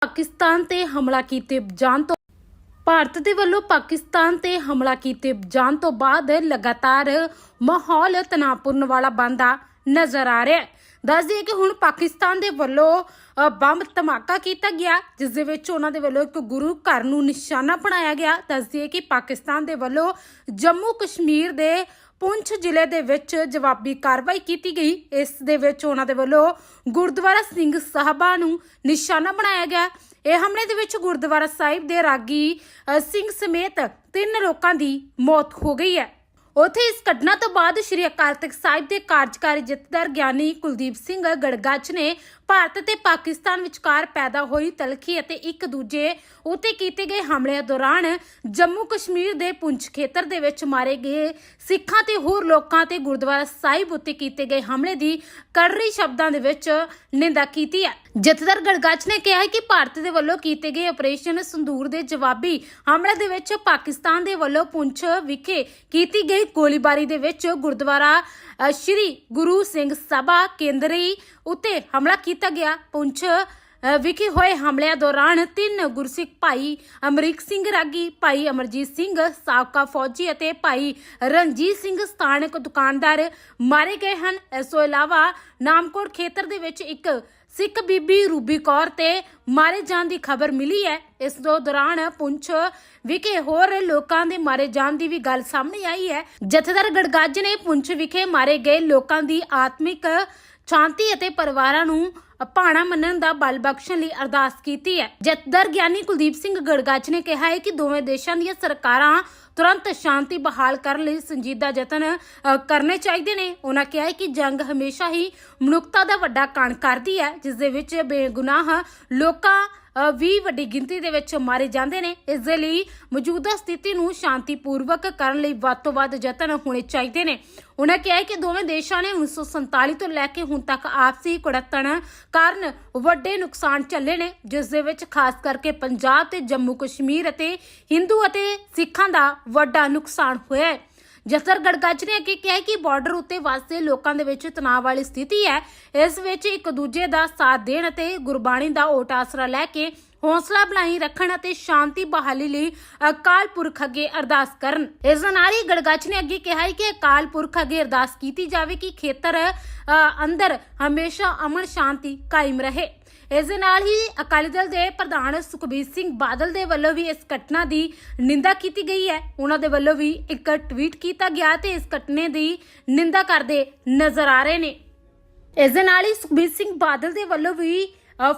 ਪਾਕਿਸਤਾਨ ਤੇ ਹਮਲਾ ਕੀਤੇ ਜਾਣ ਤੋਂ ਭਾਰਤ ਦੇ ਵੱਲੋਂ ਪਾਕਿਸਤਾਨ ਤੇ ਹਮਲਾ ਕੀਤੇ ਜਾਣ ਤੋਂ ਬਾਅਦ ਲਗਾਤਾਰ ਮਾਹੌਲ ਤਣਾਅਪੂਰਨ ਵਾਲਾ ਬਣਦਾ ਨਜ਼ਰ ਆ ਰਿਹਾ ਹੈ। ਦੱਸ ਦਈਏ ਕਿ ਹੁਣ ਪਾਕਿਸਤਾਨ ਦੇ ਵੱਲੋਂ ਬੰਬ ਧਮਾਕਾ ਕੀਤਾ ਗਿਆ, ਜਿਸ ਦੇ ਵਿੱਚ ਉਹਨਾਂ ਦੇ ਵੱਲੋਂ ਇੱਕ ਗੁਰੂ ਘਰ ਨੂੰ ਨਿਸ਼ਾਨਾ ਬਣਾਇਆ ਗਿਆ। ਦੱਸ ਦਈਏ ਕਿ ਪਾਕਿਸਤਾਨ ਦੇ ਵੱਲੋਂ ਜੰਮੂ ਕਸ਼ਮੀਰ ਦੇ ਪੁੰਛ ਜ਼ਿਲ੍ਹੇ ਦੇ ਵਿੱਚ ਜਵਾਬੀ ਕਾਰਵਾਈ ਕੀਤੀ ਗਈ। ਇਸ ਦੇ ਵਿੱਚ ਉਹਨਾਂ ਦੇ ਵੱਲੋਂ ਗੁਰਦੁਆਰਾ ਸਿੰਘ ਸਾਹਿਬਾ ਨੂੰ ਨਿਸ਼ਾਨਾ ਬਣਾਇਆ ਗਿਆ। ਇਹ ਹਮਲੇ ਦੇ ਵਿੱਚ ਗੁਰਦੁਆਰਾ ਸਾਹਿਬ ਦੇ ਰਾਗੀ ਸਿੰਘ ਸਮੇਤ ਤਿੰਨ ਲੋਕਾਂ ਦੀ ਮੌਤ ਹੋ ਗਈ ਹੈ। ਉਥੇ ਇਸ ਘਟਨਾ ਤੋਂ ਬਾਅਦ ਸ਼੍ਰੀ ਅਕਾਲ ਤਖਤ ਸਾਹਿਬ ਦੇ ਕਾਰਜਕਾਰੀ ਜਥੇਦਾਰ ਗਿਆਨੀ ਕੁਲਦੀਪ ਸਿੰਘ ਗੜਗੱਜ ਨੇ ਭਾਰਤ ਤੇ ਪਾਕਿਸਤਾਨ ਵਿਚਕਾਰ ਪੈਦਾ ਹੋਈ ਤਲਖੀ ਅਤੇ ਇੱਕ ਦੂਜੇ ਉਤੇ ਕੀਤੇ ਗਏ ਹਮਲਿਆਂ ਦੌਰਾਨ ਜੰਮੂ ਕਸ਼ਮੀਰ ਦੇ ਪੁੰਛ ਖੇਤਰ ਦੇ ਵਿੱਚ ਮਾਰੇ ਗਏ ਸਿੱਖਾਂ ਤੇ ਹੋਰ ਲੋਕਾਂ ਤੇ ਗੁਰਦੁਆਰਾ ਸਾਹਿਬ ਉਤੇ ਕੀਤੇ ਗਏ ਹਮਲੇ ਦੀ ਕਰੜੀ ਸ਼ਬਦਾਂ ਦੇ ਵਿੱਚ ਨਿੰਦਾ ਕੀਤੀ ਹੈ। ਜਥੇਦਾਰ ਗੜਗੱਜ ਨੇ ਕਿਹਾ ਕਿ ਭਾਰਤ ਦੇ ਵੱਲੋਂ ਕੀਤੇ ਗਏ ਆਪਰੇਸ਼ਨ ਸੰਦੂਰ ਦੇ ਜਵਾਬੀ ਹਮਲੇ ਦੇ ਵਿੱਚ ਪਾਕਿਸਤਾਨ ਦੇ ਵੱਲੋਂ ਪੁੰਛ ਵਿਖੇ ਕੀਤੀ ਗਈ ਗੋਲੀਬਾਰੀ ਦੇ ਵਿੱਚ ਗੁਰਦੁਆਰਾ ਸ਼੍ਰੀ ਗੁਰੂ ਸਿੰਘ ਸਭਾ ਕੇਂਦਰੀ ਉਤੇ ਹਮਲਾ ਕੀਤਾ ਗਿਆ। ਪੁੰਛ ਵਿਖੇ ਹੋਏ ਹਮਲਿਆਂ ਦੌਰਾਨ ਤਿੰਨ ਗੁਰਸਿੱਖ ਭਾਈ ਅਮਰੀਕ ਸਿੰਘ ਰਾਗੀ, ਭਾਈ ਅਮਰਜੀਤ ਸਿੰਘ ਸਾਬਕਾ ਫੌਜੀ ਅਤੇ ਭਾਈ ਰਣਜੀਤ ਸਿੰਘ ਸਥਾਨਕ ਦੁਕਾਨਦਾਰ ਮਾਰੇ ਗਏ ਹਨ। ਇਸ ਤੋਂ ਇਲਾਵਾ ਨਾਮਕੋਟ ਖੇਤਰ ਦੇ ਵਿੱਚ ਇੱਕ ਸਿੱਖ ਬੀਬੀ ਰੂਬੀ ਕੌਰ ਤੇ ਮਾਰੇ ਜਾਣ ਦੀ ਖਬਰ ਮਿਲੀ ਹੈ। ਇਸ ਤੋਂ ਦੌਰਾਨ ਪੁੰਛ ਵਿਖੇ ਹੋਰ ਲੋਕਾਂ ਦੇ ਮਾਰੇ ਜਾਣ ਦੀ ਵੀ ਗੱਲ ਸਾਹਮਣੇ ਆਈ ਹੈ। ਜਥੇਦਾਰ ਗੜਗੱਜ ਨੇ ਪੁੰਛ ਵਿਖੇ ਮਾਰੇ ਗਏ ਲੋਕਾਂ ਦੀ ਆਤਮਿਕ ਸ਼ਾਂਤੀ ਅਤੇ ਪਰਿਵਾਰਾਂ ਨੂੰ ਭਾਣਾ ਮੰਨਣ ਦਾ ਬਲ ਬਖਸ਼ਣ ਲਈ ਅਰਦਾਸ ਕੀਤੀ ਹੈ। ਜਥੇਦਾਰ ਗਿਆਨੀ ਕੁਲਦੀਪ ਸਿੰਘ ਗੜਗੱਜ ਨੇ ਕਿਹਾ ਹੈ ਕਿ ਦੋਵੇਂ ਦੇਸ਼ਾਂ ਦੀਆਂ ਸਰਕਾਰਾਂ ਤੁਰੰਤ ਸ਼ਾਂਤੀ ਬਹਾਲ ਕਰਨ ਲਈ ਸੰਜੀਦਾ ਯਤਨ ਕਰਨੇ ਚਾਹੀਦੇ ਨੇ। ਉਹਨਾਂ ਕਿਹਾ ਹੈ ਕਿ ਜੰਗ ਹਮੇਸ਼ਾ ਹੀ ਮਨੁੱਖਤਾ ਦਾ ਵੱਡਾ ਕਣ ਕਰਦੀ ਹੈ, ਜਿਸ ਦੇ ਵਿੱਚ ਬੇਗੁਨਾਹ ਲੋਕਾਂ ਅ, ਵੀ ਵੱਡੀ ਗਿਣਤੀ ਦੇ ਵਿੱਚ ਮਾਰੇ ਜਾਂਦੇ ਨੇ। ਇਸ ਦੇ ਲਈ ਮੌਜੂਦਾ ਸਥਿਤੀ ਨੂੰ ਸ਼ਾਂਤੀਪੂਰਵਕ ਕਰਨ ਲਈ ਵੱਧ ਤੋਂ ਵੱਧ ਯਤਨ ਹੋਣੇ ਚਾਹੀਦੇ ਨੇ। ਉਹਨਾਂ ਕਿਹਾ ਕਿ ਦੋਵੇਂ ਦੇਸ਼ਾਂ ਨੇ 1947 ਤੋਂ ਲੈ ਕੇ ਹੁਣ ਤੱਕ ਆਪਸੀ ਕੁੜੱਤਣ ਕਾਰਨ ਵੱਡੇ ਨੁਕਸਾਨ ਝੱਲੇ ਨੇ ਜਿਸ ਦੇ ਵਿੱਚ ਖਾਸ ਕਰਕੇ ਪੰਜਾਬ ਤੇ ਜੰਮੂ ਕਸ਼ਮੀਰ ਅਤੇ ਹਿੰਦੂ ਅਤੇ ਸਿੱਖਾਂ ਦਾ ਵੱਡਾ ਨੁਕਸਾਨ ਹੋਇਆ ਹੈ। ਜਸਰ ਗੜਗੱਜ ਨੇ ਅੱਗੇ ਕਿਹਾ ਕਿ ਬਾਰਡਰ ਉੱਤੇ ਵਸਦੇ ਲੋਕਾਂ ਦੇ ਵਿੱਚ ਤਣਾਅ ਵਾਲੀ ਸਥਿਤੀ ਹੈ। ਇਸ ਵਿੱਚ ਇੱਕ ਦੂਜੇ ਦਾ ਸਾਥ ਦੇਣ ਅਤੇ ਗੁਰਬਾਣੀ ਦਾ ਓਟ ਆਸਰਾ ਲੈ ਕੇ ਹੌਸਲਾ ਬਣਾਈ ਰੱਖਣ ਅਤੇ ਸ਼ਾਂਤੀ ਬਹਾਲੀ ਲਈ ਅਕਾਲ ਪੁਰਖ ਅੱਗੇ ਅਰਦਾਸ ਕਰਨ। ਇਸ ਨਾਲ ਹੀ ਗੜਗੱਜ ਨੇ ਅੱਗੇ ਕਿਹਾ ਕਿ ਅਕਾਲ ਪੁਰਖ ਅੱਗੇ ਅਰਦਾਸ ਕੀਤੀ ਜਾਵੇ ਕਿ ਖੇਤਰ ਅੰਦਰ ਹਮੇਸ਼ਾ ਅਮਨ ਸ਼ਾਂਤੀ ਕਾਇਮ ਰਹੇ। ਇਸ ਦੇ ਨਾਲ ਹੀ ਅਕਾਲੀ ਦਲ ਦੇ ਪ੍ਰਧਾਨ ਸੁਖਬੀਰ ਸਿੰਘ ਬਾਦਲ ਦੇ ਵੱਲੋਂ ਵੀ ਇਸ ਘਟਨਾ ਦੀ ਨਿੰਦਾ ਕੀਤੀ ਗਈ ਹੈ। ਉਹਨਾਂ ਦੇ ਵੱਲੋਂ ਵੀ ਇੱਕ ਟਵੀਟ ਕੀਤਾ ਗਿਆ ਤੇ ਇਸ ਘਟਨੇ ਦੀ ਨਿੰਦਾ ਕਰਦੇ ਨਜ਼ਰ ਆ ਰਹੇ ਨੇ। ਇਸ ਦੇ ਨਾਲ ਹੀ ਸੁਖਬੀਰ ਸਿੰਘ ਬਾਦਲ ਦੇ ਵੱਲੋਂ ਵੀ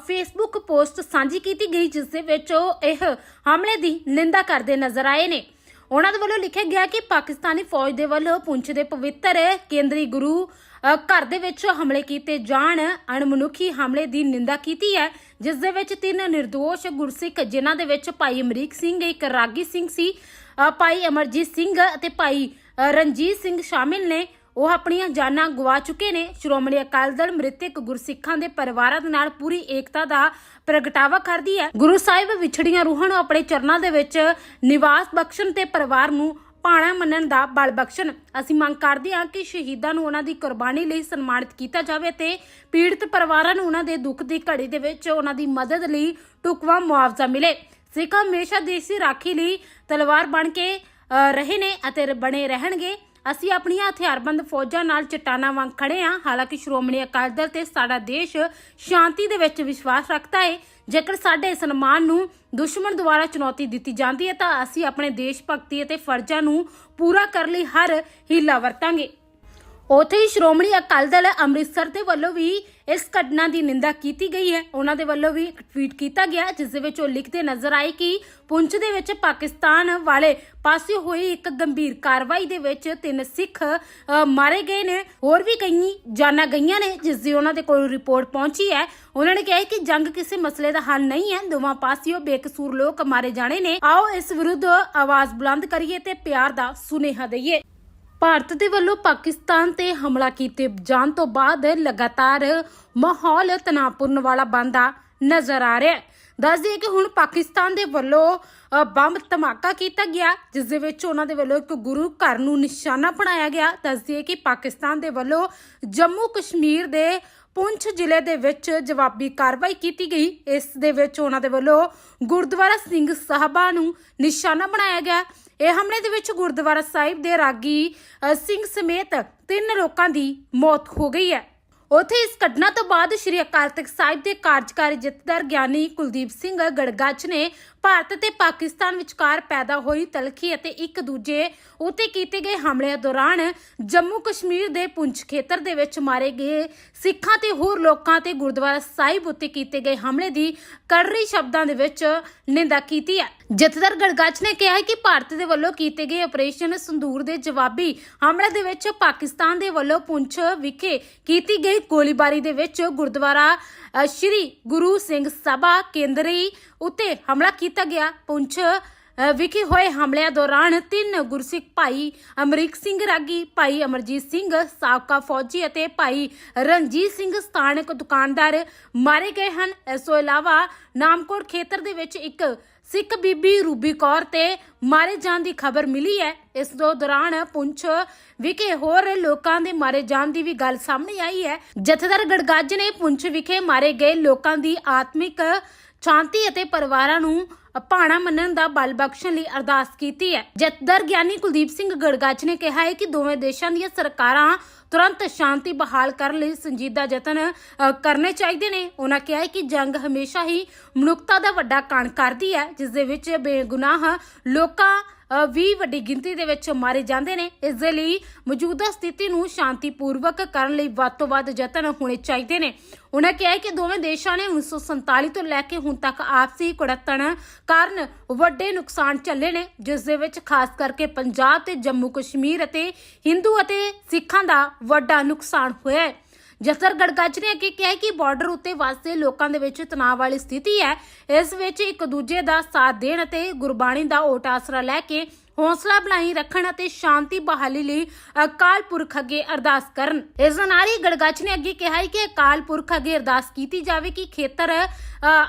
ਫੇਸਬੁੱਕ ਪੋਸਟ ਸਾਂਝੀ ਕੀਤੀ ਗਈ, ਜਿਸ ਦੇ ਵਿੱਚ ਉਹ ਇਹ ਹਮਲੇ ਦੀ ਨਿੰਦਾ ਕਰਦੇ ਨਜ਼ਰ ਆਏ ਨੇ। ਉਹਨਾਂ ਦੇ ਵੱਲੋਂ ਲਿਖਿਆ ਗਿਆ ਕਿ ਪਾਕਿਸਤਾਨੀ ਫੌਜ ਦੇ ਵੱਲੋਂ ਪੁੰਛ ਦੇ ਪਵਿੱਤਰ ਕੇਂਦਰੀ ਗੁਰੂ ਘਰ ਦੇ ਵਿੱਚ ਹਮਲੇ ਕੀਤੇ ਜਾਣ, ਅਣਮਨੁੱਖੀ ਹਮਲੇ ਦੀ ਨਿੰਦਾ ਕੀਤੀ ਹੈ, ਜਿਸ ਦੇ ਵਿੱਚ ਤਿੰਨ નિર્ਦੋਸ਼ ਗੁਰਸਿੱਖ, ਜਿਨ੍ਹਾਂ ਦੇ ਵਿੱਚ ਭਾਈ ਅਮਰੀਕ ਸਿੰਘ, ਇੱਕ ਰਾਗੀ ਸਿੰਘ ਸੀ ਭਾਈ ਅਮਰਜੀਤ ਸਿੰਘ ਅਤੇ ਭਾਈ ਰਣਜੀਤ ਸਿੰਘ ਸ਼ਾਮਿਲ ਨੇ। ਉਹ ਆਪਣੀਆਂ ਜਾਨਾਂ ਗਵਾ ਚੁੱਕੇ ਨੇ। ਸ਼੍ਰੋਮਣੀ ਅਕਾਲੀ ਦਲ ਮ੍ਰਿਤਕ ਗੁਰਸਿੱਖਾਂ ਦੇ ਪਰਿਵਾਰਾਂ ਦੇ ਨਾਲ ਪੂਰੀ ਏਕਤਾ ਦਾ ਪ੍ਰਗਟਾਵਾ ਕਰਦੀ ਹੈ। ਗੁਰੂ ਸਾਹਿਬ ਵਿਛੜੀਆਂ ਰੂਹਾਂ ਨੂੰ ਆਪਣੇ ਚਰਨਾਂ ਦੇ ਵਿੱਚ ਨਿਵਾਸ ਬਖਸ਼ਣ ਤੇ ਪਰਿਵਾਰ ਨੂੰ ਪਾਣਾ ਮੰਨਣ ਦਾ ਬਲ ਬਖਸ਼ਣ। ਅਸੀਂ ਮੰਗ ਕਰਦੇ ਹਾਂ ਕਿ ਸ਼ਹੀਦਾਂ ਨੂੰ ਉਹਨਾਂ ਦੀ ਕੁਰਬਾਨੀ ਲਈ ਸਨਮਾਨਿਤ ਕੀਤਾ ਜਾਵੇ ਤੇ ਪੀੜਤ ਪਰਿਵਾਰਾਂ ਨੂੰ ਉਹਨਾਂ ਦੇ ਦੁੱਖ ਦੀ ਘੜੀ ਦੇ ਵਿੱਚ ਉਹਨਾਂ ਦੀ ਮਦਦ ਲਈ ਟੁਕਵਾ ਮੁਆਵਜ਼ਾ ਮਿਲੇ। ਸਿੱਖ ਹਮੇਸ਼ਾ ਦੇਸੀ ਰਾਖੀ ਲਈ ਤਲਵਾਰ ਬਣ ਕੇ ਅ, ਰਹੇ ਨੇ ਅਤੇ ਬਣੇ ਰਹਿਣਗੇ। ਅਸੀਂ ਆਪਣੀਆਂ ਹਥਿਆਰਬੰਦ ਫੌਜਾਂ ਨਾਲ ਚਟਾਨਾਂ ਵਾਂਗ ਖੜੇ ਹਾਂ ਹਾਲਾਂਕਿ ਸ਼੍ਰੋਮਣੀ ਅਕਾਲੀ ਦਲ ਤੇ ਸਾਡਾ ਦੇਸ਼ ਸ਼ਾਂਤੀ ਦੇ ਵਿੱਚ ਵਿਸ਼ਵਾਸ ਰੱਖਦਾ ਹੈ ਜੇਕਰ ਸਾਡੇ ਸਨਮਾਨ ਨੂੰ ਦੁਸ਼ਮਣ ਦੁਆਰਾ ਚੁਣੌਤੀ ਦਿੱਤੀ ਜਾਂਦੀ ਹੈ ਤਾਂ ਅਸੀਂ ਆਪਣੇ ਦੇਸ਼ ਭਗਤੀ ਅਤੇ ਫਰਜ਼ਾਂ ਨੂੰ ਪੂਰਾ ਕਰਨ ਲਈ ਹਰ ਹੀਲਾ ਵਰਤਾਂਗੇ। ਉਥੇ ਹੀ ਸ਼੍ਰੋਮਣੀ ਅਕਾਲੀ ਦਲ ਅੰਮ੍ਰਿਤਸਰ ਦੇ ਵੱਲੋਂ ਵੀ ਇਸ ਘਟਨਾ ਦੀ ਨਿੰਦਾ ਕੀਤੀ ਗਈ ਹੈ। ਉਹਨਾਂ ਦੇ ਵੱਲੋਂ ਵੀ ਇੱਕ ਟਵੀਟ ਕੀਤਾ ਗਿਆ, ਜਿਸ ਦੇ ਵਿੱਚ ਉਹ ਲਿਖਦੇ ਨਜ਼ਰ ਆਏ ਕਿ ਪੁੰਛ ਦੇ ਵਿੱਚ ਪਾਕਿਸਤਾਨ ਵਾਲੇ ਪਾਸੇ ਹੋਈ ਇੱਕ ਗੰਭੀਰ ਕਾਰਵਾਈ ਦੇ ਵਿੱਚ ਤਿੰਨ ਸਿੱਖ ਮਾਰੇ ਗਏ ਨੇ। ਹੋਰ ਵੀ ਕਈ ਜਾਨਾਂ ਗਈਆਂ ਨੇ, ਜਿਸ ਦੀ ਉਹਨਾਂ ਦੇ ਕੋਲ ਰਿਪੋਰਟ ਪਹੁੰਚੀ ਹੈ। ਉਹਨਾਂ ਨੇ ਕਿਹਾ ਕਿ ਜੰਗ ਕਿਸੇ ਮਸਲੇ ਦਾ ਹੱਲ ਨਹੀਂ ਹੈ। ਦੋਵਾਂ ਪਾਸਿਓਂ ਬੇਕਸੂਰ ਲੋਕ ਮਾਰੇ ਜਾਣੇ ਨੇ। ਆਓ ਇਸ ਵਿਰੁੱਧ ਆਵਾਜ਼ ਬੁਲੰਦ ਕਰੀਏ ਤੇ ਪਿਆਰ ਦਾ ਸੁਨੇਹਾ ਦਈਏ। ਭਾਰਤ ਦੇ ਵੱਲੋਂ ਪਾਕਿਸਤਾਨ ਤੇ ਹਮਲਾ ਕੀਤੇ ਜਾਣ ਤੋਂ ਬਾਅਦ ਲਗਾਤਾਰ ਮਾਹੌਲ ਤਣਾਅਪੂਰਨ ਵਾਲਾ ਬਣਦਾ ਨਜ਼ਰ ਆ ਰਿਹਾ ਹੈ। ਦੱਸ ਦਈਏ ਕਿ ਹੁਣ ਪਾਕਿਸਤਾਨ ਦੇ ਵੱਲੋਂ ਬੰਬ ਧਮਾਕਾ ਕੀਤਾ ਗਿਆ, ਜਿਸ ਦੇ ਵਿੱਚ ਉਹਨਾਂ ਦੇ ਵੱਲੋਂ ਇੱਕ ਗੁਰੂ ਘਰ ਨੂੰ ਨਿਸ਼ਾਨਾ ਬਣਾਇਆ ਗਿਆ। ਦੱਸ ਦਈਏ ਕਿ ਪਾਕਿਸਤਾਨ ਦੇ ਵੱਲੋਂ ਜੰਮੂ ਕਸ਼ਮੀਰ ਦੇ ਪੁੰਛ ਜ਼ਿਲ੍ਹੇ ਦੇ ਵਿੱਚ ਜਵਾਬੀ ਕਾਰਵਾਈ ਕੀਤੀ ਗਈ। ਇਸ ਦੇ ਵਿੱਚ ਉਹਨਾਂ ਦੇ ਵੱਲੋਂ ਗੁਰਦੁਆਰਾ ਸਿੰਘ ਸਾਹਿਬਾ ਨੂੰ ਨਿਸ਼ਾਨਾ ਬਣਾਇਆ ਗਿਆ। ਇਹ ਹਮਲੇ ਦੇ ਵਿੱਚ ਗੁਰਦੁਆਰਾ ਸਾਹਿਬ ਦੇ ਰਾਗੀ ਸਿੰਘ ਸਮੇਤ ਤਿੰਨ ਲੋਕਾਂ ਦੀ ਮੌਤ ਹੋ ਗਈ ਹੈ। ਉਥੇ ਇਸ ਘਟਨਾ ਤੋਂ ਬਾਅਦ ਸ਼੍ਰੀ ਅਕਾਲ ਤਖਤ ਸਾਹਿਬ ਦੇ ਕਾਰਜਕਾਰੀ ਜਥੇਦਾਰ ਗਿਆਨੀ ਕੁਲਦੀਪ ਸਿੰਘ ਗੜਗੱਚ ਨੇ ਭਾਰਤ ਤੇ ਪਾਕਿਸਤਾਨ ਵਿਚਕਾਰ ਪੈਦਾ ਹੋਈ ਤਲਖੀ ਅਤੇ ਇੱਕ ਦੂਜੇ ਉਤੇ ਕੀਤੇ ਗਏ ਹਮਲਿਆਂ ਦੌਰਾਨ ਜੰਮੂ ਕਸ਼ਮੀਰ ਦੇ ਪੁੰਛ ਖੇਤਰ ਦੇ ਵਿੱਚ ਮਾਰੇ ਗਏ ਸਿੱਖਾਂ ਤੇ ਹੋਰ ਲੋਕਾਂ ਤੇ ਗੁਰਦੁਆਰਾ ਸਾਹਿਬ ਉਤੇ ਕੀਤੇ ਗਏ ਹਮਲੇ ਦੀ ਕਰੜੀ ਸ਼ਬਦਾਂ ਦੇ ਵਿੱਚ ਨਿੰਦਾ ਕੀਤੀ ਹੈ। ਜਥੇਦਾਰ ਗੜਗੱਚ ਨੇ ਕਿਹਾ ਕਿ ਭਾਰਤ ਦੇ ਵੱਲੋਂ ਕੀਤੇ ਗਏ ਆਪਰੇਸ਼ਨ ਸੰਦੂਰ ਦੇ ਜਵਾਬੀ ਹਮਲੇ ਦੇ ਵਿੱਚ ਪਾਕਿਸਤਾਨ ਦੇ ਵੱਲੋਂ ਪੁੰਛ ਵਿਖੇ ਕੀਤੀ ਗਈ ਗੋਲੀਬਾਰੀ ਦੇ ਵਿੱਚ ਗੁਰਦੁਆਰਾ ਸ਼੍ਰੀ ਗੁਰੂ ਸਿੰਘ ਸਭਾ ਕੇਂਦਰੀ ਉਤੇ ਹਮਲਾ ਕੀਤਾ ਗਿਆ। ਪੁੰਛ ਵਿਖੇ ਹੋਏ ਹਮਲਿਆਂ ਦੌਰਾਨ ਤਿੰਨ ਗੁਰਸਿੱਖ ਭਾਈ ਅਮਰੀਕ ਸਿੰਘ ਰਾਗੀ, ਭਾਈ ਅਮਰਜੀਤ ਸਿੰਘ ਸਾਬਕਾ ਫੌਜੀ ਅਤੇ ਭਾਈ ਰਣਜੀਤ ਸਿੰਘ ਸਥਾਨਕ ਦੁਕਾਨਦਾਰ ਮਾਰੇ ਗਏ ਹਨ। ਇਸ ਤੋਂ ਇਲਾਵਾ ਨਾਮਕੋਟ ਖੇਤਰ ਦੇ ਵਿੱਚ ਇੱਕ ਸਿੱਖ ਬੀਬੀ ਰੂਬੀ ਕੌਰ ਤੇ ਮਾਰੇ ਜਾਣ ਦੀ ਖਬਰ ਮਿਲੀ ਹੈ। ਇਸ ਤੋਂ ਦੌਰਾਨ ਪੁੰਛ ਵਿਖੇ ਹੋਰ ਲੋਕਾਂ ਦੇ ਮਾਰੇ ਜਾਣ ਦੀ ਵੀ ਗੱਲ ਸਾਹਮਣੇ ਆਈ ਹੈ। ਜਥੇਦਾਰ ਗੜਗੱਜ ਨੇ ਪੁੰਛ ਵਿਖੇ ਮਾਰੇ ਗਏ ਲੋਕਾਂ ਦੀ ਆਤਮਿਕ ਸ਼ਾਂਤੀ ਅਤੇ ਪਰਿਵਾਰਾਂ ਨੂੰ ਭਾਣਾ ਮੰਨਣ ਦਾ ਬਲ ਬਖਸ਼ਣ ਲਈ ਅਰਦਾਸ ਕੀਤੀ ਹੈ। ਜਥੇਦਾਰ ਗਿਆਨੀ ਕੁਲਦੀਪ ਸਿੰਘ ਗੜਗੱਜ ਨੇ ਕਿਹਾ ਹੈ ਕਿ ਦੋਵੇਂ ਦੇਸ਼ਾਂ ਦੀਆਂ ਸਰਕਾਰਾਂ ਤੁਰੰਤ ਸ਼ਾਂਤੀ ਬਹਾਲ ਕਰਨ ਲਈ ਸੰਜੀਦਾ ਯਤਨ ਕਰਨੇ ਚਾਹੀਦੇ ਨੇ। ਉਹਨਾਂ ਕਿਹਾ ਕਿ ਜੰਗ ਹਮੇਸ਼ਾ ਹੀ ਮਨੁੱਖਤਾ ਦਾ ਵੱਡਾ ਕਣ ਕਰਦੀ ਹੈ, ਜਿਸ ਦੇ ਵਿੱਚ ਬੇਗੁਨਾਹ ਲੋਕਾਂ ਵੀ ਵੱਡੀ ਗਿਣਤੀ ਦੇ ਵਿੱਚ ਮਾਰੇ ਜਾਂਦੇ ਨੇ। ਇਸ ਦੇ ਲਈ ਮੌਜੂਦਾ ਸਥਿਤੀ ਨੂੰ ਸ਼ਾਂਤੀਪੂਰਵਕ ਕਰਨ ਲਈ ਵੱਧ ਤੋਂ ਵੱਧ ਯਤਨ ਹੋਣੇ ਚਾਹੀਦੇ ਨੇ। ਉਹਨਾਂ ਕਿਹਾ ਕਿ ਦੋਵੇਂ ਦੇਸ਼ਾਂ ਨੇ 1947 ਤੋਂ ਲੈ ਕੇ ਹੁਣ ਤੱਕ ਆਪਸੀ ਕੁੜੱਤਣ ਕਾਰਨ ਵੱਡੇ ਨੁਕਸਾਨ ਝੱਲੇ ਨੇ, ਜਿਸ ਦੇ ਵਿੱਚ ਖਾਸ ਕਰਕੇ ਪੰਜਾਬ ਤੇ ਜੰਮੂ ਕਸ਼ਮੀਰ ਅਤੇ ਹਿੰਦੂ ਅਤੇ ਸਿੱਖਾਂ ਦਾ ਵੱਡਾ ਨੁਕਸਾਨ ਹੋਇਆ ਹੈ। ਜਸਰ ਗੜਗੱਜ ਨੇ ਅੱਗੇ ਕਿਹਾ ਕਿ ਬਾਰਡਰ ਉੱਤੇ ਵਸਦੇ ਲੋਕਾਂ ਦੇ ਵਿੱਚ ਤਣਾਅ ਵਾਲੀ ਸਥਿਤੀ ਹੈ। ਇਸ ਵਿੱਚ ਇੱਕ ਦੂਜੇ ਦਾ ਸਾਥ ਦੇਣ ਅਤੇ ਗੁਰਬਾਣੀ ਦਾ ਓਟ ਆਸਰਾ ਲੈ ਕੇ ਹੌਸਲਾ ਬਣਾਈ ਰੱਖਣ ਅਤੇ ਸ਼ਾਂਤੀ ਬਹਾਲੀ ਲਈ ਅਕਾਲ ਪੁਰਖ ਅੱਗੇ ਅਰਦਾਸ ਕਰਨ। ਇਸ ਦੇ ਨਾਲ ਹੀ ਗੜਗੱਜ ਨੇ ਅੱਗੇ ਕਿਹਾ ਕਿ ਅਕਾਲ ਪੁਰਖ ਅੱਗੇ ਅਰਦਾਸ ਕੀਤੀ ਜਾਵੇ ਕਿ ਖੇਤਰ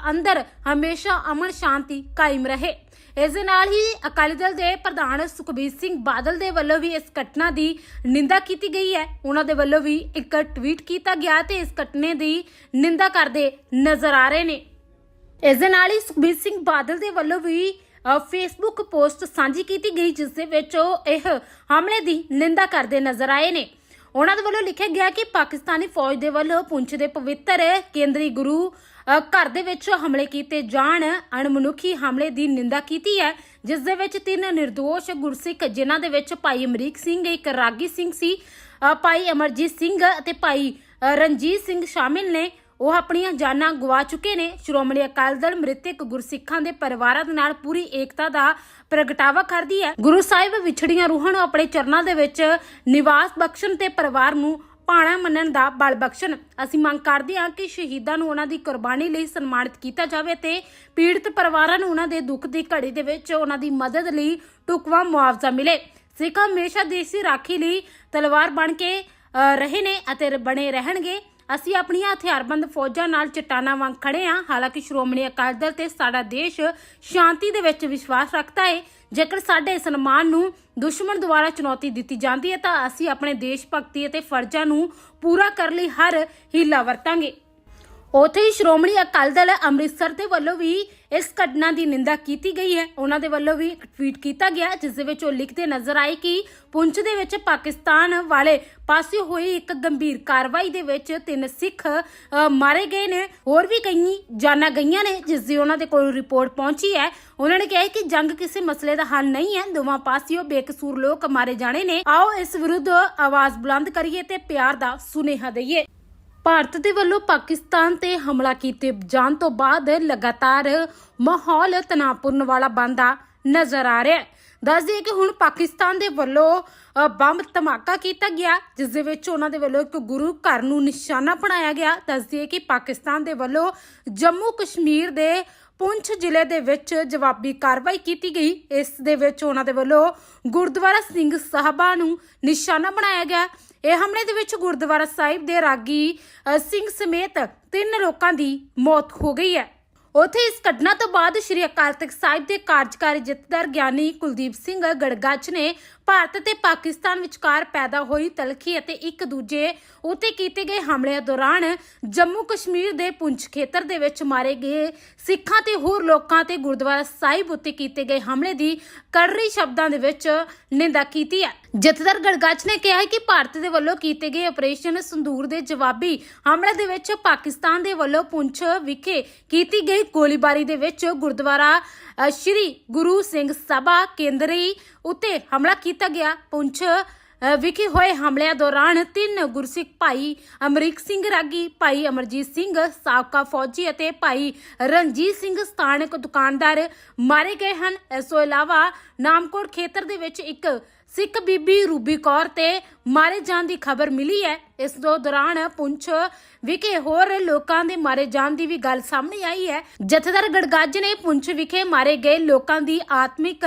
ਅੰਦਰ ਹਮੇਸ਼ਾ ਅਮਨ ਸ਼ਾਂਤੀ ਕਾਇਮ ਰਹੇ। ਇਸ ਦੇ ਨਾਲ ਹੀ ਅਕਾਲੀ ਦਲ ਦੇ ਪ੍ਰਧਾਨ ਸੁਖਬੀਰ ਸਿੰਘ ਬਾਦਲ ਦੇ ਵੱਲੋਂ ਵੀ ਇਸ ਘਟਨਾ ਦੀ ਨਿੰਦਾ ਕੀਤੀ ਗਈ ਹੈ। ਉਹਨਾਂ ਦੇ ਵੱਲੋਂ ਵੀ ਇੱਕ ਟਵੀਟ ਕੀਤਾ ਗਿਆ ਤੇ ਇਸ ਘਟਨੇ ਦੀ ਨਿੰਦਾ ਕਰਦੇ ਨਜ਼ਰ ਆ ਰਹੇ ਨੇ। ਇਸ ਦੇ ਨਾਲ ਹੀ ਸੁਖਬੀਰ ਸਿੰਘ ਬਾਦਲ ਦੇ ਵੱਲੋਂ ਵੀ ਫੇਸਬੁੱਕ ਪੋਸਟ ਸਾਂਝੀ ਕੀਤੀ ਗਈ, ਜਿਸ ਦੇ ਵਿੱਚ ਉਹ ਇਹ ਹਮਲੇ ਦੀ ਨਿੰਦਾ ਕਰਦੇ ਨਜ਼ਰ ਆਏ ਨੇ। ਉਹਨਾਂ ਦੇ ਵੱਲੋਂ ਲਿਖਿਆ ਗਿਆ ਕਿ ਪਾਕਿਸਤਾਨੀ ਫੌਜ ਦੇ ਵੱਲੋਂ ਪੁੰਛ ਦੇ ਪਵਿੱਤਰ ਕੇਂਦਰੀ ਗੁਰੂ ਘਰ ਦੇ ਵਿੱਚ ਹਮਲੇ ਕੀਤੇ ਜਾਣ, ਅਣਮਨੁੱਖੀ ਹਮਲੇ ਦੀ ਨਿੰਦਾ ਕੀਤੀ ਹੈ, ਜਿਸ ਦੇ ਵਿੱਚ ਤਿੰਨ નિર્ਦੋਸ਼ ਗੁਰਸਿੱਖ, ਜਿਨ੍ਹਾਂ ਦੇ ਵਿੱਚ ਭਾਈ ਅਮਰੀਕ ਸਿੰਘ, ਇੱਕ ਰਾਗੀ ਸਿੰਘ ਸੀ ਭਾਈ ਅਮਰਜੀਤ ਸਿੰਘ ਅਤੇ ਭਾਈ ਰਣਜੀਤ ਸਿੰਘ ਸ਼ਾਮਿਲ ਨੇ। ਉਹ ਆਪਣੀਆਂ ਜਾਨਾਂ ਗਵਾ ਚੁੱਕੇ ਨੇ। ਸ਼੍ਰੋਮਣੀ ਅਕਾਲੀ ਦਲ ਮ੍ਰਿਤਕ ਗੁਰਸਿੱਖਾਂ ਦੇ ਪਰਿਵਾਰਾਂ ਦੇ ਨਾਲ ਪੂਰੀ ਏਕਤਾ ਦਾ ਪ੍ਰਗਟਾਵਾ ਕਰਦੀ ਹੈ। ਗੁਰੂ ਸਾਹਿਬ ਵਿਛੜੀਆਂ ਰੂਹਾਂ ਨੂੰ ਆਪਣੇ ਚਰਨਾਂ ਦੇ ਵਿੱਚ ਨਿਵਾਸ ਬਖਸ਼ਣ ਤੇ ਪਰਿਵਾਰ ਨੂੰ ਪਾਣਾ ਮੰਨਣ ਦਾ ਬਲ ਬਖਸ਼ਣ। ਅਸੀਂ ਮੰਗ ਕਰਦੇ ਹਾਂ ਕਿ ਸ਼ਹੀਦਾਂ ਨੂੰ ਉਹਨਾਂ ਦੀ ਕੁਰਬਾਨੀ ਲਈ ਸਨਮਾਨਿਤ ਕੀਤਾ ਜਾਵੇ ਤੇ ਪੀੜਤ ਪਰਿਵਾਰਾਂ ਨੂੰ ਉਹਨਾਂ ਦੇ ਦੁੱਖ ਦੀ ਘੜੀ ਦੇ ਵਿੱਚ ਉਹਨਾਂ ਦੀ ਮਦਦ ਲਈ ਟੁਕਵਾ ਮੁਆਵਜ਼ਾ ਮਿਲੇ। ਸਿੱਖ ਹਮੇਸ਼ਾ ਦੇਸ਼ ਦੀ ਰਾਖੀ ਲਈ ਤਲਵਾਰ ਬਣ ਕੇ ਅ, ਰਹੇ ਨੇ ਅਤੇ ਬਣੇ ਰਹਿਣਗੇ। ਅਸੀਂ ਆਪਣੀਆਂ ਹਥਿਆਰਬੰਦ ਫੌਜਾਂ ਨਾਲ ਚਟਾਨਾਂ ਵਾਂਗ ਖੜੇ ਹਾਂ ਹਾਲਾਂਕਿ ਸ਼੍ਰੋਮਣੀ ਅਕਾਲੀ ਦਲ ਤੇ ਸਾਡਾ ਦੇਸ਼ ਸ਼ਾਂਤੀ ਦੇ ਵਿੱਚ ਵਿਸ਼ਵਾਸ ਰੱਖਦਾ ਹੈ ਜੇਕਰ ਸਾਡੇ ਸਨਮਾਨ ਨੂੰ ਦੁਸ਼ਮਣ ਦੁਆਰਾ ਚੁਣੌਤੀ ਦਿੱਤੀ ਜਾਂਦੀ ਹੈ ਤਾਂ ਅਸੀਂ ਆਪਣੇ ਦੇਸ਼ ਭਗਤੀ ਅਤੇ ਫਰਜ਼ਾਂ ਨੂੰ ਪੂਰਾ ਕਰਨ ਲਈ ਹਰ ਹੀਲਾ ਵਰਤਾਂਗੇ। ਉਥੇ ਹੀ ਸ਼੍ਰੋਮਣੀ ਅਕਾਲੀ ਦਲ ਅੰਮ੍ਰਿਤਸਰ ਦੇ ਵੱਲੋਂ ਵੀ ਇਸ ਘਟਨਾ ਦੀ ਨਿੰਦਾ ਕੀਤੀ ਗਈ ਹੈ। ਉਹਨਾਂ ਦੇ ਵੱਲੋਂ ਵੀ ਇੱਕ ਟਵੀਟ ਕੀਤਾ ਗਿਆ ਜਿਸ ਦੇ ਵਿੱਚ ਉਹ ਲਿਖਦੇ ਨਜ਼ਰ ਆਏ ਕਿ ਪੁੰਛ ਦੇ ਵਿੱਚ ਪਾਕਿਸਤਾਨ ਵਾਲੇ ਪਾਸੇ ਹੋਈ ਇੱਕ ਗੰਭੀਰ ਕਾਰਵਾਈ ਦੇ ਵਿੱਚ ਤਿੰਨ ਸਿੱਖ ਮਾਰੇ ਗਏ ਨੇ। ਹੋਰ ਵੀ ਕਈ ਜਾਨਾਂ ਗਈਆਂ ਨੇ, ਜਿਸ ਦੀ ਉਹਨਾਂ ਦੇ ਕੋਲ ਰਿਪੋਰਟ ਪਹੁੰਚੀ ਹੈ। ਉਹਨਾਂ ਨੇ ਕਿਹਾ ਕਿ ਜੰਗ ਕਿਸੇ ਮਸਲੇ ਦਾ ਹੱਲ ਨਹੀਂ ਹੈ। ਦੋਵਾਂ ਪਾਸਿਓਂ ਬੇਕਸੂਰ ਲੋਕ ਮਾਰੇ ਜਾਣੇ ਨੇ। ਆਓ ਇਸ ਵਿਰੁੱਧ ਆਵਾਜ਼ ਬੁਲੰਦ ਕਰੀਏ ਤੇ ਪਿਆਰ ਦਾ ਸੁਨੇਹਾ ਦਈਏ। ਭਾਰਤ ਦੇ ਵੱਲੋਂ ਪਾਕਿਸਤਾਨ ਤੇ ਹਮਲਾ ਕੀਤੇ ਜਾਣ ਤੋਂ ਬਾਅਦ ਲਗਾਤਾਰ ਮਾਹੌਲ ਤਣਾਅਪੂਰਨ ਵਾਲਾ ਬਣਦਾ ਨਜ਼ਰ ਆ ਰਿਹਾ ਹੈ। ਦੱਸ ਦਈਏ ਕਿ ਹੁਣ ਪਾਕਿਸਤਾਨ ਦੇ ਵੱਲੋਂ ਬੰਬ ਧਮਾਕਾ ਕੀਤਾ ਗਿਆ, ਜਿਸ ਦੇ ਵਿੱਚ ਉਹਨਾਂ ਦੇ ਵੱਲੋਂ ਇੱਕ ਗੁਰੂ ਘਰ ਨੂੰ ਨਿਸ਼ਾਨਾ ਬਣਾਇਆ ਗਿਆ। ਦੱਸ ਦਈਏ ਕਿ ਪਾਕਿਸਤਾਨ ਦੇ ਵੱਲੋਂ ਜੰਮੂ ਕਸ਼ਮੀਰ ਦੇ ਪੁੰਛ ਜ਼ਿਲ੍ਹੇ ਦੇ ਵਿੱਚ ਜਵਾਬੀ ਕਾਰਵਾਈ ਕੀਤੀ ਗਈ। ਇਸ ਦੇ ਵਿੱਚ ਉਹਨਾਂ ਦੇ ਵੱਲੋਂ ਗੁਰਦੁਆਰਾ ਸਿੰਘ ਸਾਹਿਬਾ ਨੂੰ ਨਿਸ਼ਾਨਾ ਬਣਾਇਆ ਗਿਆ। ਇਹ ਹਮਲੇ ਦੇ ਵਿੱਚ ਗੁਰਦੁਆਰਾ ਸਾਹਿਬ ਦੇ ਰਾਗੀ ਸਿੰਘ ਸਮੇਤ ਤਿੰਨ ਲੋਕਾਂ ਦੀ ਮੌਤ ਹੋ ਗਈ ਹੈ। ਉਥੇ ਇਸ ਘਟਨਾ ਤੋਂ ਬਾਅਦ ਸ਼੍ਰੀ ਅਕਾਲ ਤਖਤ ਸਾਹਿਬ ਦੇ ਕਾਰਜਕਾਰੀ ਜਥੇਦਾਰ ਗਿਆਨੀ ਕੁਲਦੀਪ ਸਿੰਘ ਗੜਗੱਜ ਨੇ ਭਾਰਤ ਤੇ ਪਾਕਿਸਤਾਨ ਵਿਚਕਾਰ ਪੈਦਾ ਹੋਈ ਤਲਖੀ ਅਤੇ ਇੱਕ ਦੂਜੇ ਉੱਤੇ ਕੀਤੇ ਗਏ ਹਮਲਿਆਂ ਦੌਰਾਨ ਜੰਮੂ ਕਸ਼ਮੀਰ ਦੇ ਪੁੰਛ ਖੇਤਰ ਦੇ ਵਿੱਚ ਮਾਰੇ ਗਏ ਸਿੱਖਾਂ ਤੇ ਹੋਰ ਲੋਕਾਂ ਤੇ ਗੁਰਦੁਆਰਾ ਸਾਹਿਬ ਉਤੇ ਕੀਤੇ ਗਏ ਹਮਲੇ ਦੀ ਕਰੜੀ ਸ਼ਬਦਾਂ ਦੇ ਵਿੱਚ ਨਿੰਦਾ ਕੀਤੀ ਹੈ। ਜਥੇਦਾਰ ਗੜਗੱਜ ਨੇ ਕਿਹਾ ਕਿ ਭਾਰਤ ਦੇ ਵੱਲੋਂ ਕੀਤੇ ਗਏ ਆਪਰੇਸ਼ਨ ਸੰਦੂਰ ਦੇ ਜਵਾਬੀ ਹਮਲੇ ਦੇ ਵਿੱਚ ਪਾਕਿਸਤਾਨ ਦੇ ਵੱਲੋਂ ਪੁੰਛ ਵਿਖੇ ਕੀਤੀ ਗਈ ਗੋਲੀਬਾਰੀ ਦੇ ਵਿੱਚ ਗੁਰਦੁਆਰਾ ਸ਼੍ਰੀ ਗੁਰੂ ਸਿੰਘ ਸਭਾ ਕੇਂਦਰੀ ਉੱਤੇ ਹਮਲਾ ਕੀਤਾ ਗਿਆ। ਪੁੰਛ ਵਿਖੇ ਹੋਏ ਹਮਲਿਆਂ ਦੌਰਾਨ ਤਿੰਨ ਗੁਰਸਿੱਖ ਭਾਈ ਅਮਰੀਕ ਸਿੰਘ ਰਾਗੀ, ਭਾਈ ਅਮਰਜੀਤ ਸਿੰਘ ਸਾਬਕਾ ਫੌਜੀ ਅਤੇ ਭਾਈ ਰਣਜੀਤ ਸਿੰਘ ਸਥਾਨਕ ਦੁਕਾਨਦਾਰ ਮਾਰੇ ਗਏ ਹਨ। ਇਸ ਤੋਂ ਇਲਾਵਾ ਨਾਮਕੋਟ ਖੇਤਰ ਦੇ ਵਿੱਚ ਇੱਕ ਸਿੱਖ ਬੀਬੀ ਰੂਬੀ ਕੌਰ ਤੇ ਮਾਰੇ ਜਾਣ ਦੀ ਖਬਰ ਮਿਲੀ ਹੈ। ਇਸ ਤੋਂ ਦੌਰਾਨ ਪੁੰਛ ਵਿਖੇ ਹੋਰ ਲੋਕਾਂ ਦੇ ਮਾਰੇ ਜਾਣ ਦੀ ਵੀ ਗੱਲ ਸਾਹਮਣੇ ਆਈ ਹੈ। ਜਥੇਦਾਰ ਗੜਗੱਜ ਨੇ ਪੁੰਛ ਵਿਖੇ ਮਾਰੇ ਗਏ ਲੋਕਾਂ ਦੀ ਆਤਮਿਕ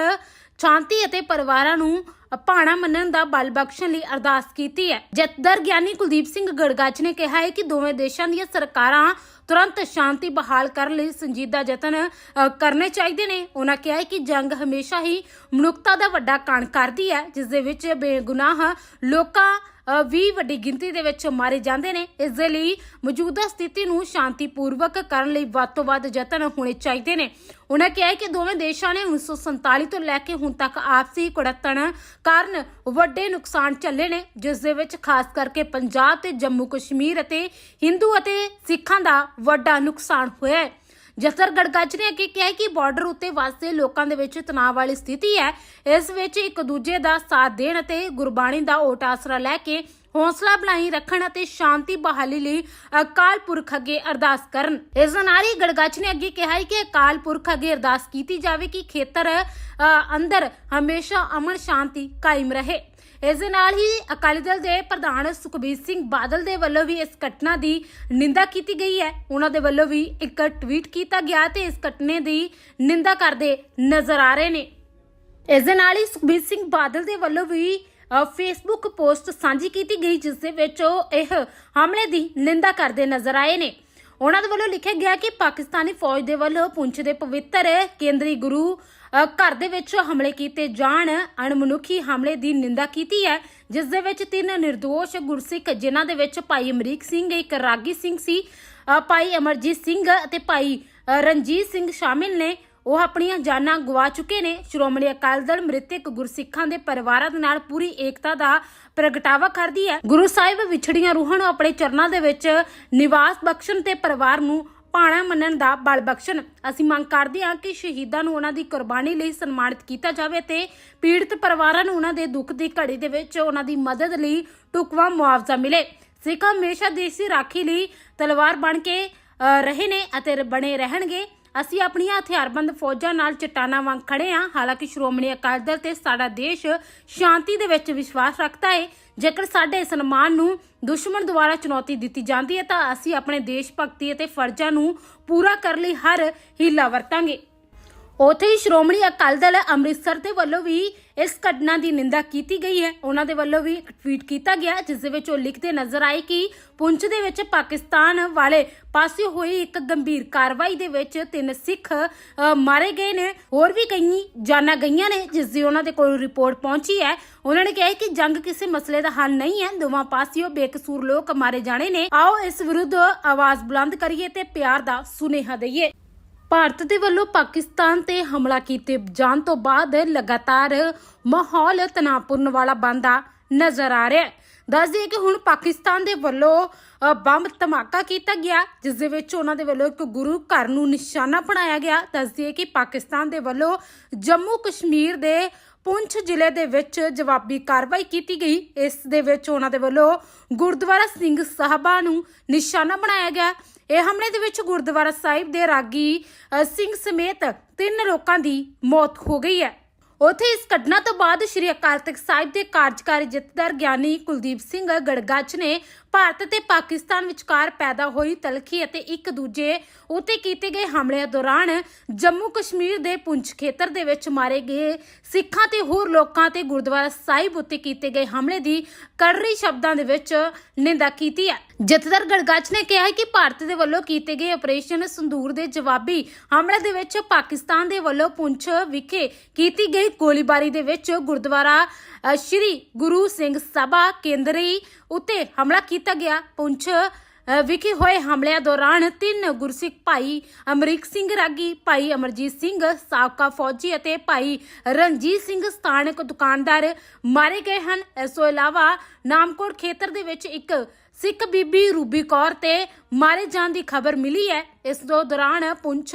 ਸ਼ਾਂਤੀ ਅਤੇ ਪਰਿਵਾਰਾਂ ਨੂੰ ਭਾਣਾ ਮੰਨਣ ਦਾ ਬਲ ਬਖਸ਼ਣ ਲਈ ਅਰਦਾਸ ਕੀਤੀ ਹੈ। ਜਥੇਦਾਰ ਗਿਆਨੀ ਕੁਲਦੀਪ ਸਿੰਘ ਗੜਗੱਜ ਨੇ ਕਿਹਾ ਹੈ ਕਿ ਦੋਵੇਂ ਦੇਸ਼ਾਂ ਦੀਆਂ ਸਰਕਾਰਾਂ ਤੁਰੰਤ ਸ਼ਾਂਤੀ ਬਹਾਲ ਕਰਨ ਲਈ ਸੰਜੀਦਾ ਯਤਨ ਕਰਨੇ ਚਾਹੀਦੇ ਨੇ। ਉਹਨਾਂ ਕਿਹਾ ਕਿ ਜੰਗ ਹਮੇਸ਼ਾ ਹੀ ਮਨੁੱਖਤਾ ਦਾ ਵੱਡਾ ਕਣ ਕਰਦੀ ਹੈ, ਜਿਸ ਦੇ ਵਿੱਚ ਬੇਗੁਨਾਹ ਲੋਕਾਂ ਵੀ ਵੱਡੀ ਗਿਣਤੀ ਦੇ ਵਿੱਚ ਮਾਰੇ ਜਾਂਦੇ ਨੇ। ਇਸ ਦੇ ਲਈ ਮੌਜੂਦਾ ਸਥਿਤੀ ਨੂੰ ਸ਼ਾਂਤੀਪੂਰਵਕ ਕਰਨ ਲਈ ਵੱਧ ਤੋਂ ਵੱਧ ਯਤਨ ਹੋਣੇ ਚਾਹੀਦੇ ਨੇ। ਉਹਨਾਂ ਕਿਹਾ ਕਿ ਦੋਵੇਂ ਦੇਸ਼ਾਂ ਨੇ 1947 ਤੋਂ ਲੈ ਕੇ ਹੁਣ ਤੱਕ ਆਪਸੀ ਕੁੜੱਤਣ ਕਾਰਨ ਵੱਡੇ ਨੁਕਸਾਨ ਝੱਲੇ ਨੇ, ਜਿਸ ਦੇ ਵਿੱਚ ਖਾਸ ਕਰਕੇ ਪੰਜਾਬ ਤੇ ਜੰਮੂ ਕਸ਼ਮੀਰ ਅਤੇ ਹਿੰਦੂ ਅਤੇ ਸਿੱਖਾਂ ਦਾ ਵੱਡਾ ਨੁਕਸਾਨ ਹੋਇਆ ਹੈ। ਜਸਰ ਗੜਗੱਜ ਨੇ ਅੱਗੇ ਕਿਹਾ ਕਿ ਬਾਰਡਰ ਉੱਤੇ ਵਸਦੇ ਲੋਕਾਂ ਦੇ ਵਿੱਚ ਤਣਾਅ ਵਾਲੀ ਸਥਿਤੀ ਹੈ। ਇਸ ਵਿੱਚ ਇੱਕ ਦੂਜੇ ਦਾ ਸਾਥ ਦੇਣ ਅਤੇ ਗੁਰਬਾਣੀ ਦਾ ਓਟ ਆਸਰਾ ਲੈ ਕੇ ਹੌਸਲਾ ਬਣਾਈ ਰੱਖਣ ਅਤੇ ਸ਼ਾਂਤੀ ਬਹਾਲੀ ਲਈ ਅਕਾਲ ਪੁਰਖ ਅੱਗੇ ਅਰਦਾਸ ਕਰਨ। ਇਸ ਦੇ ਨਾਲ ਹੀ ਗੜਗੱਜ ਨੇ ਅੱਗੇ ਕਿਹਾ ਕਿ ਅਕਾਲ ਪੁਰਖ ਅੱਗੇ ਅਰਦਾਸ ਕੀਤੀ ਜਾਵੇ ਕਿ ਖੇਤਰ ਅੰਦਰ ਹਮੇਸ਼ਾ ਅਮਨ ਸ਼ਾਂਤੀ ਕਾਇਮ ਰਹੇ। ਇਸ ਦੇ ਨਾਲ ਹੀ ਅਕਾਲੀ ਦਲ ਦੇ ਪ੍ਰਧਾਨ ਸੁਖਬੀਰ ਸਿੰਘ ਬਾਦਲ ਦੇ ਵੱਲੋਂ ਵੀ ਇਸ ਘਟਨਾ ਦੀ ਨਿੰਦਾ ਕੀਤੀ ਗਈ ਹੈ। ਉਹਨਾਂ ਦੇ ਵੱਲੋਂ ਵੀ ਇੱਕ ਟਵੀਟ ਕੀਤਾ ਗਿਆ ਤੇ ਇਸ ਘਟਨੇ ਦੀ ਨਿੰਦਾ ਕਰਦੇ ਨਜ਼ਰ ਆ ਰਹੇ ਨੇ। ਇਸ ਦੇ ਨਾਲ ਹੀ ਸੁਖਬੀਰ ਸਿੰਘ ਬਾਦਲ ਦੇ ਵੱਲੋਂ ਵੀ ਫੇਸਬੁੱਕ ਪੋਸਟ ਸਾਂਝੀ ਕੀਤੀ ਗਈ, ਜਿਸ ਦੇ ਵਿੱਚ ਉਹ ਇਹ ਹਮਲੇ ਦੀ ਨਿੰਦਾ ਕਰਦੇ ਨਜ਼ਰ ਆਏ ਨੇ। ਉਹਨਾਂ ਦੇ ਵੱਲੋਂ ਲਿਖਿਆ ਗਿਆ ਕਿ ਪਾਕਿਸਤਾਨੀ ਫੌਜ ਦੇ ਵੱਲੋਂ ਪੁੰਛ ਦੇ ਪਵਿੱਤਰ ਕੇਂਦਰੀ ਗੁਰੂ ਘਰ ਦੇ ਵਿੱਚ ਹਮਲੇ ਕੀਤੇ ਜਾਣ, ਅਣਮਨੁੱਖੀ ਹਮਲੇ ਦੀ ਨਿੰਦਾ ਕੀਤੀ ਹੈ, ਜਿਸ ਦੇ ਵਿੱਚ ਤਿੰਨ નિર્ਦੋਸ਼ ਗੁਰਸਿੱਖ, ਜਿਨ੍ਹਾਂ ਦੇ ਵਿੱਚ ਭਾਈ ਅਮਰੀਕ ਸਿੰਘ, ਇੱਕ ਰਾਗੀ ਸਿੰਘ ਸੀ ਭਾਈ ਅਮਰਜੀਤ ਸਿੰਘ ਅਤੇ ਭਾਈ ਰਣਜੀਤ ਸਿੰਘ ਸ਼ਾਮਿਲ ਨੇ। ਉਹ ਆਪਣੀਆਂ ਜਾਨਾਂ ਗਵਾ ਚੁੱਕੇ ਨੇ। ਸ਼੍ਰੋਮਣੀ ਅਕਾਲੀ ਦਲ ਮ੍ਰਿਤਕ ਗੁਰਸਿੱਖਾਂ ਦੇ ਪਰਿਵਾਰਾਂ ਦੇ ਨਾਲ ਪੂਰੀ ਏਕਤਾ ਦਾ ਪ੍ਰਗਟਾਵਾ ਕਰਦੀ ਹੈ। ਗੁਰੂ ਸਾਹਿਬ ਵਿਛੜੀਆਂ ਰੂਹਾਂ ਨੂੰ ਆਪਣੇ ਚਰਨਾਂ ਦੇ ਵਿੱਚ ਨਿਵਾਸ ਬਖਸ਼ਣ ਤੇ ਪਰਿਵਾਰ ਨੂੰ ਭਾਣਾ ਮੰਨਣ ਦਾ ਬਲ ਬਖਸ਼ਣ। ਅਸੀਂ ਮੰਗ ਕਰਦੇ ਹਾਂ ਕਿ ਸ਼ਹੀਦਾਂ ਨੂੰ ਉਹਨਾਂ ਦੀ ਕੁਰਬਾਨੀ ਲਈ ਸਨਮਾਨਿਤ ਕੀਤਾ ਜਾਵੇ ਤੇ ਪੀੜਤ ਪਰਿਵਾਰਾਂ ਨੂੰ ਉਹਨਾਂ ਦੇ ਦੁੱਖ ਦੀ ਘੜੀ ਦੇ ਵਿੱਚ ਉਹਨਾਂ ਦੀ ਮਦਦ ਲਈ ਟੁਕਵਾ ਮੁਆਵਜ਼ਾ ਮਿਲੇ। ਸਿੱਖ ਹਮੇਸ਼ਾ ਦੇਸ਼ ਦੀ ਰਾਖੀ ਲਈ ਤਲਵਾਰ ਬਣ ਕੇ ਰਹੇ ਨੇ ਅਤੇ ਬਣੇ ਰਹਿਣਗੇ। ਅਸੀਂ ਆਪਣੀਆਂ ਹਥਿਆਰਬੰਦ ਫੌਜਾਂ ਨਾਲ ਚਟਾਨਾਂ ਵਾਂਗ ਖੜੇ ਹਾਂ। ਹਾਲਾਂਕਿ ਸ਼੍ਰੋਮਣੀ ਅਕਾਲੀ ਦਲ ਤੇ ਸਾਡਾ ਦੇਸ਼ ਸ਼ਾਂਤੀ ਦੇ ਵਿੱਚ ਵਿਸ਼ਵਾਸ ਰੱਖਦਾ ਹੈ ਜੇਕਰ ਸਾਡੇ ਸਨਮਾਨ ਨੂੰ ਦੁਸ਼ਮਣ ਦੁਆਰਾ ਚੁਣੌਤੀ ਦਿੱਤੀ ਜਾਂਦੀ ਹੈ ਤਾਂ ਅਸੀਂ ਆਪਣੇ ਦੇਸ਼ ਭਗਤੀ ਅਤੇ ਫਰਜ਼ਾਂ ਨੂੰ ਪੂਰਾ ਕਰਨ ਲਈ ਹਰ ਹੀਲਾ ਵਰਤਾਂਗੇ। ਉਥੇ ਹੀ ਸ਼੍ਰੋਮਣੀ ਅਕਾਲੀ ਦਲ ਅੰਮ੍ਰਿਤਸਰ ਦੇ ਵੱਲੋਂ ਵੀ ਇਸ ਘਟਨਾ ਦੀ ਨਿੰਦਾ ਕੀਤੀ ਗਈ ਹੈ। ਉਹਨਾਂ ਦੇ ਵੱਲੋਂ ਵੀ ਇੱਕ ਟਵੀਟ ਕੀਤਾ ਗਿਆ ਜਿਸ ਦੇ ਵਿੱਚ ਉਹ ਲਿਖਦੇ ਨਜ਼ਰ ਆਏ ਕਿ ਪੁੰਛ ਦੇ ਵਿੱਚ ਪਾਕਿਸਤਾਨ ਵਾਲੇ ਪਾਸੇ ਹੋਈ ਇੱਕ ਗੰਭੀਰ ਕਾਰਵਾਈ ਦੇ ਵਿੱਚ ਤਿੰਨ ਸਿੱਖ ਮਾਰੇ ਗਏ ਨੇ। ਹੋਰ ਵੀ ਕਈ ਜਾਨਾਂ ਗਈਆਂ ਨੇ, ਜਿਸ ਦੀ ਉਹਨਾਂ ਦੇ ਕੋਲ ਰਿਪੋਰਟ ਪਹੁੰਚੀ ਹੈ। ਉਹਨਾਂ ਨੇ ਕਿਹਾ ਕਿ ਜੰਗ ਕਿਸੇ ਮਸਲੇ ਦਾ ਹੱਲ ਨਹੀਂ ਹੈ। ਦੋਵਾਂ ਪਾਸਿਓਂ ਬੇਕਸੂਰ ਲੋਕ ਮਾਰੇ ਜਾਣੇ ਨੇ। ਆਓ ਇਸ ਵਿਰੁੱਧ ਆਵਾਜ਼ ਬੁਲੰਦ ਕਰੀਏ ਤੇ ਪਿਆਰ ਦਾ ਸੁਨੇਹਾ ਦਈਏ। ਭਾਰਤ ਦੇ ਵੱਲੋਂ ਪਾਕਿਸਤਾਨ ਤੇ ਹਮਲਾ ਕੀਤੇ ਜਾਣ ਤੋਂ ਬਾਅਦ ਲਗਾਤਾਰ ਮਾਹੌਲ ਤਣਾਅਪੂਰਨ ਵਾਲਾ ਬਣਦਾ ਨਜ਼ਰ ਆ ਰਿਹਾ ਹੈ। ਦੱਸ ਦਈਏ ਕਿ ਹੁਣ ਪਾਕਿਸਤਾਨ ਦੇ ਵੱਲੋਂ ਬੰਬ ਧਮਾਕਾ ਕੀਤਾ ਗਿਆ, ਜਿਸ ਦੇ ਵਿੱਚ ਉਹਨਾਂ ਦੇ ਵੱਲੋਂ ਇੱਕ ਗੁਰੂ ਘਰ ਨੂੰ ਨਿਸ਼ਾਨਾ ਬਣਾਇਆ ਗਿਆ। ਦੱਸ ਦਈਏ ਕਿ ਪਾਕਿਸਤਾਨ ਦੇ ਵੱਲੋਂ ਜੰਮੂ ਕਸ਼ਮੀਰ ਦੇ ਪੁੰਛ ਜ਼ਿਲ੍ਹੇ ਦੇ ਵਿੱਚ ਜਵਾਬੀ ਕਾਰਵਾਈ ਕੀਤੀ ਗਈ। ਇਸ ਦੇ ਵਿੱਚ ਉਹਨਾਂ ਦੇ ਵੱਲੋਂ ਗੁਰਦੁਆਰਾ ਸਿੰਘ ਸਾਹਿਬਾ ਨੂੰ ਨਿਸ਼ਾਨਾ ਬਣਾਇਆ ਗਿਆ। ਇਹ ਹਮਲੇ ਦੇ ਵਿੱਚ ਗੁਰਦੁਆਰਾ ਸਾਹਿਬ ਦੇ ਰਾਗੀ ਸਿੰਘ ਸਮੇਤ ਤਿੰਨ ਲੋਕਾਂ ਦੀ ਮੌਤ ਹੋ ਗਈ ਹੈ। ਉਥੇ ਇਸ ਘਟਨਾ ਤੋਂ ਬਾਅਦ ਸ਼੍ਰੀ ਅਕਾਲ ਤਖਤ ਸਾਹਿਬ ਦੇ ਕਾਰਜਕਾਰੀ ਜਥੇਦਾਰ ਗਿਆਨੀ ਕੁਲਦੀਪ ਸਿੰਘ ਗੜਗੱਜ ਨੇ ਭਾਰਤ ਤੇ ਪਾਕਿਸਤਾਨ ਵਿਚਕਾਰ ਪੈਦਾ ਹੋਈ ਤਲਖੀ ਅਤੇ ਇੱਕ ਦੂਜੇ ਉੱਤੇ ਕੀਤੇ ਗਏ ਹਮਲਿਆਂ ਦੌਰਾਨ ਜੰਮੂ ਕਸ਼ਮੀਰ ਦੇ ਪੁੰਛ ਖੇਤਰ ਦੇ ਵਿੱਚ ਮਾਰੇ ਗਏ ਸਿੱਖਾਂ ਤੇ ਹੋਰ ਲੋਕਾਂ ਤੇ ਗੁਰਦੁਆਰਾ ਸਾਹਿਬ ਉਤੇ ਕੀਤੇ ਗਏ ਹਮਲੇ ਦੀ ਕੜਰੀ ਸ਼ਬਦਾਂ ਦੇ ਵਿੱਚ ਨਿੰਦਾ ਕੀਤੀ ਹੈ। ਜਥੇਦਾਰ ਗੜਗੱਜ ਨੇ ਕਿਹਾ ਕਿ ਭਾਰਤ ਦੇ ਵੱਲੋਂ ਕੀਤੇ ਗਏ ਆਪਰੇਸ਼ਨ ਸੰਦੂਰ ਦੇ ਜਵਾਬੀ ਹਮਲੇ ਦੇ ਵਿੱਚ ਪਾਕਿਸਤਾਨ ਦੇ ਵੱਲੋਂ ਪੁੰਛ ਵਿਖੇ ਕੀਤੀ ਗਈ ਗੋਲੀਬਾਰੀ ਦੇ ਵਿੱਚ ਗੁਰਦੁਆਰਾ ਸ਼੍ਰੀ ਗੁਰੂ ਸਿੰਘ ਸਭਾ ਕੇਂਦਰੀ ਉੱਤੇ ਹਮਲਾ ਕੀਤਾ ਗਿਆ। ਪੁੰਛ ਵਿਖੇ ਹੋਏ ਹਮਲਿਆਂ ਦੌਰਾਨ ਤਿੰਨ ਗੁਰਸਿੱਖ ਭਾਈ ਅਮਰੀਕ ਸਿੰਘ ਰਾਗੀ, ਭਾਈ ਅਮਰਜੀਤ ਸਿੰਘ ਸਾਬਕਾ ਫੌਜੀ ਅਤੇ ਭਾਈ ਰਣਜੀਤ ਸਿੰਘ ਸਥਾਨਕ ਦੁਕਾਨਦਾਰ ਮਾਰੇ ਗਏ ਹਨ। ਇਸ ਤੋਂ ਇਲਾਵਾ ਨਾਮਕੋਟ ਖੇਤਰ ਦੇ ਵਿੱਚ ਇੱਕ ਸਿੱਖ ਬੀਬੀ ਰੂਬੀ ਕੌਰ ਤੇ ਮਾਰੇ ਜਾਣ ਦੀ ਖਬਰ ਮਿਲੀ ਹੈ। ਇਸ ਦੋ ਦੌਰਾਨ ਪੁੰਛ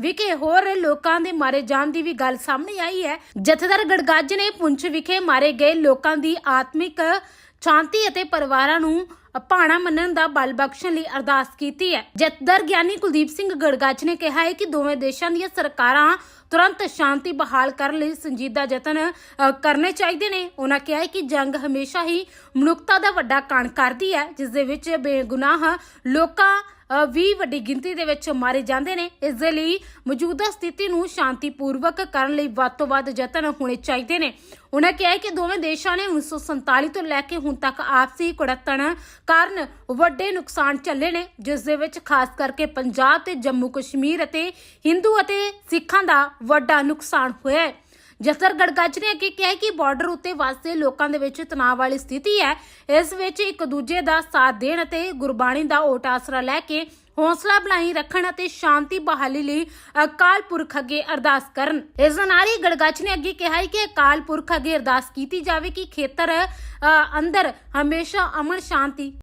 ਵਿਖੇ ਹੋਰ ਲੋਕਾਂ ਦੇ ਮਾਰੇ ਜਾਣ ਦੀ ਵੀ ਗੱਲ ਸਾਹਮਣੇ ਆਈ ਹੈ। ਜਥੇਦਾਰ ਗੜਗੱਜ ਨੇ ਪੁੰਛ ਵਿਖੇ ਮਾਰੇ ਗਏ ਲੋਕਾਂ ਦੀ ਆਤਮਿਕ ਸ਼ਾਂਤੀ ਅਤੇ ਪਰਿਵਾਰਾਂ ਨੂੰ ਭਾਣਾ ਮੰਨਣ ਦਾ ਬਲ ਬਖਸ਼ਣ ਲਈ ਅਰਦਾਸ ਕੀਤੀ ਹੈ। ਜਥੇਦਾਰ ਗਿਆਨੀ ਕੁਲਦੀਪ ਸਿੰਘ ਗੜਗਾਚ ਨੇ ਕਿਹਾ ਹੈ ਕਿ ਦੋਵੇਂ ਦੇਸ਼ਾਂ ਦੀਆਂ ਸਰਕਾਰਾਂ ਤੁਰੰਤ ਸ਼ਾਂਤੀ ਬਹਾਲ ਕਰਨ ਲਈ ਸੰਜੀਦਾ ਯਤਨ ਕਰਨੇ ਚਾਹੀਦੇ ਨੇ। ਉਹਨਾਂ ਕਿਹਾ ਹੈ ਕਿ ਜੰਗ ਹਮੇਸ਼ਾ ਹੀ ਮਨੁੱਖਤਾ ਦਾ ਵੱਡਾ ਕਣ ਕਰਦੀ ਹੈ, ਜਿਸ ਦੇ ਵਿੱਚ ਬੇਗੁਨਾਹ ਲੋਕਾਂ ਵੀ ਵੱਡੀ ਗਿਣਤੀ ਦੇ ਵਿੱਚ ਮਾਰੇ ਜਾਂਦੇ ਨੇ। ਇਸ ਦੇ ਲਈ ਮੌਜੂਦਾ ਸਥਿਤੀ ਨੂੰ ਸ਼ਾਂਤੀਪੂਰਵਕ ਕਰਨ ਲਈ ਵੱਧ ਤੋਂ ਵੱਧ ਯਤਨ ਹੋਣੇ ਚਾਹੀਦੇ ਨੇ। ਉਹਨਾਂ ਕਿਹਾ ਕਿ ਦੋਵੇਂ ਦੇਸ਼ਾਂ ਨੇ 1947 ਤੋਂ ਲੈ ਕੇ ਹੁਣ ਤੱਕ ਆਪਸੀ ਕੁੜੱਤਣ ਕਾਰਨ ਵੱਡੇ ਨੁਕਸਾਨ ਝੱਲੇ ਨੇ, ਜਿਸ ਦੇ ਵਿੱਚ ਖਾਸ ਕਰਕੇ ਪੰਜਾਬ ਤੇ ਜੰਮੂ ਕਸ਼ਮੀਰ ਅਤੇ ਹਿੰਦੂ ਅਤੇ ਸਿੱਖਾਂ ਦਾ ਵੱਡਾ ਨੁਕਸਾਨ ਹੋਇਆ ਹੈ। ਜਸਰ ਗੜਗੱਜ ਨੇ ਅੱਗੇ ਕਿਹਾ ਕਿ ਬਾਰਡਰ ਉੱਤੇ ਵਸਦੇ ਲੋਕਾਂ ਦੇ ਵਿੱਚ ਤਣਾਅ ਵਾਲੀ ਸਥਿਤੀ ਹੈ। ਇਸ ਵਿੱਚ ਇੱਕ ਦੂਜੇ ਦਾ ਸਾਥ ਦੇਣ ਅਤੇ ਗੁਰਬਾਣੀ ਦਾ ਓਟ ਆਸਰਾ ਲੈ ਕੇ ਹੌਸਲਾ ਬਣਾਈ ਰੱਖਣ ਅਤੇ ਸ਼ਾਂਤੀ ਬਹਾਲੀ ਲਈ ਅਕਾਲ ਪੁਰਖ ਅੱਗੇ ਅਰਦਾਸ ਕਰਨ। ਇਸ ਦੇ ਨਾਲ ਹੀ ਗੜਗੱਜ ਨੇ ਅੱਗੇ ਕਿਹਾ ਕਿ ਅਕਾਲ ਪੁਰਖ ਅੱਗੇ ਅਰਦਾਸ ਕੀਤੀ ਜਾਵੇ ਕਿ ਖੇਤਰ ਅੰਦਰ ਹਮੇਸ਼ਾ ਅਮਨ, ਸ਼ਾਂਤੀ